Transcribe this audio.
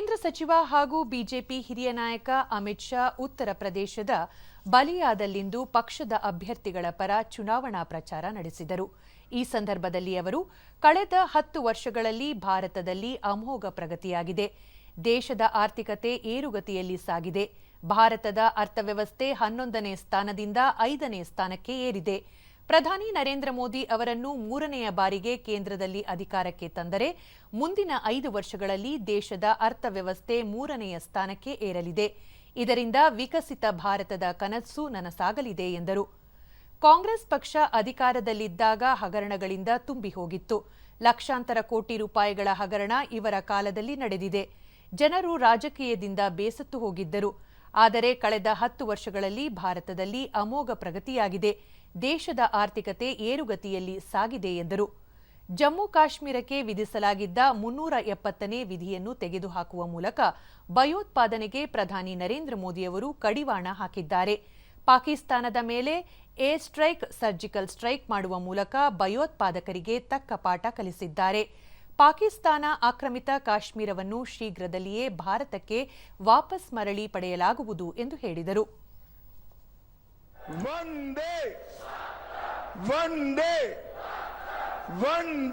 ಕೇಂದ್ರ ಸಚಿವ ಹಾಗೂ ಬಿಜೆಪಿ ಹಿರಿಯ ನಾಯಕ ಅಮಿತ್ ಶಾ ಉತ್ತರ ಪ್ರದೇಶದ ಬಲಿಯಾದಲ್ಲಿಂದು ಪಕ್ಷದ ಅಭ್ಯರ್ಥಿಗಳ ಪರ ಚುನಾವಣಾ ಪ್ರಚಾರ ನಡೆಸಿದರು. ಈ ಸಂದರ್ಭದಲ್ಲಿ ಅವರು, ಕಳೆದ ಹತ್ತು ವರ್ಷಗಳಲ್ಲಿ ಭಾರತದಲ್ಲಿ ಅಮೋಘ ಪ್ರಗತಿಯಾಗಿದೆ. ದೇಶದ ಆರ್ಥಿಕತೆ ಏರುಗತಿಯಲ್ಲಿ ಸಾಗಿದೆ. ಭಾರತದ ಅರ್ಥವ್ಯವಸ್ಥೆ ಹನ್ನೊಂದನೇ ಸ್ಥಾನದಿಂದ ಐದನೇ ಸ್ಥಾನಕ್ಕೆ ಏರಿದೆ. ಪ್ರಧಾನಿ ನರೇಂದ್ರ ಮೋದಿ ಅವರನ್ನು ಮೂರನೆಯ ಬಾರಿಗೆ ಕೇಂದ್ರದಲ್ಲಿ ಅಧಿಕಾರಕ್ಕೆ ತಂದರೆ ಮುಂದಿನ ಐದು ವರ್ಷಗಳಲ್ಲಿ ದೇಶದ ಅರ್ಥವ್ಯವಸ್ಥೆ ಮೂರನೆಯ ಸ್ಥಾನಕ್ಕೆ ಏರಲಿದೆ. ಇದರಿಂದ ವಿಕಸಿತ ಭಾರತದ ಕನಸು ನನಸಾಗಲಿದೆ ಎಂದರು. ಕಾಂಗ್ರೆಸ್ ಪಕ್ಷ ಅಧಿಕಾರದಲ್ಲಿದ್ದಾಗ ಹಗರಣಗಳಿಂದ ತುಂಬಿ ಹೋಗಿತ್ತು. ಲಕ್ಷಾಂತರ ಕೋಟಿ ರೂಪಾಯಿಗಳ ಹಗರಣ ಇವರ ಕಾಲದಲ್ಲಿ ನಡೆದಿದೆ. ಜನರು ರಾಜಕೀಯದಿಂದ ಬೇಸತ್ತು ಹೋಗಿದ್ದರು. ಆದರೆ ಕಳೆದ ಹತ್ತು ವರ್ಷಗಳಲ್ಲಿ ಭಾರತದಲ್ಲಿ ಅಮೋಘ ಪ್ರಗತಿಯಾಗಿದೆ. ದೇಶದ ಆರ್ಥಿಕತೆ ಏರುಗತಿಯಲ್ಲಿ ಸಾಗಿದೆ ಎಂದರು. ಜಮ್ಮು ಕಾಶ್ಮೀರಕ್ಕೆ ವಿಧಿಸಲಾಗಿದ್ದ ಮುನ್ನೂರ ಎಪ್ಪತ್ತನೇ ವಿಧಿಯನ್ನು ತೆಗೆದುಹಾಕುವ ಮೂಲಕ ಭಯೋತ್ಪಾದನೆಗೆ ಪ್ರಧಾನಿ ನರೇಂದ್ರ ಮೋದಿಯವರು ಕಡಿವಾಣ ಹಾಕಿದ್ದಾರೆ. ಪಾಕಿಸ್ತಾನದ ಮೇಲೆ ಏರ್ ಸ್ಟ್ರೈಕ್ ಸರ್ಜಿಕಲ್ ಸ್ಟ್ರೈಕ್ ಮಾಡುವ ಮೂಲಕ ಭಯೋತ್ಪಾದಕರಿಗೆ ತಕ್ಕ ಪಾಠ ಕಲಿಸಿದ್ದಾರೆ. ಪಾಕಿಸ್ತಾನ ಆಕ್ರಮಿತ ಕಾಶ್ಮೀರವನ್ನು ಶೀಘ್ರದಲ್ಲಿಯೇ ಭಾರತಕ್ಕೆ ವಾಪಸ್ ಮರಳಿ ಪಡೆಯಲಾಗುವುದು ಎಂದು ಹೇಳಿದರು. One day, one